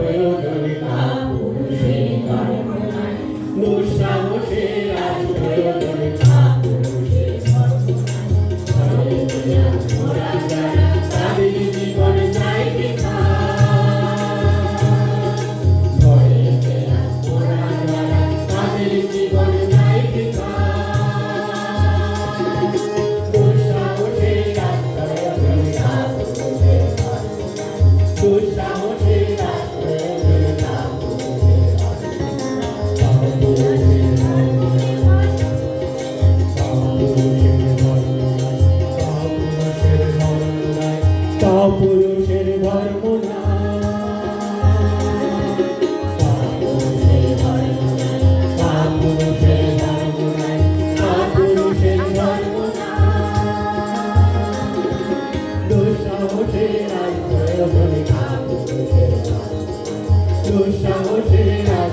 Amen. পুরুষের ধর্ম না। দুঃসাহসের আর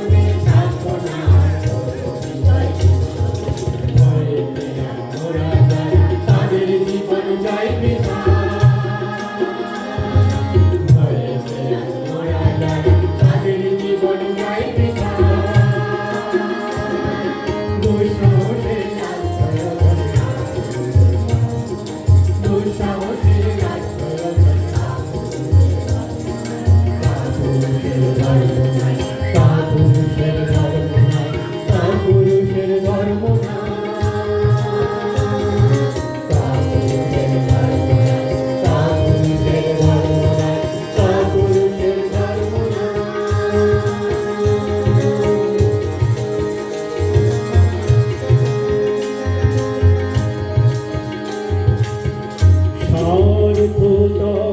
Deus তো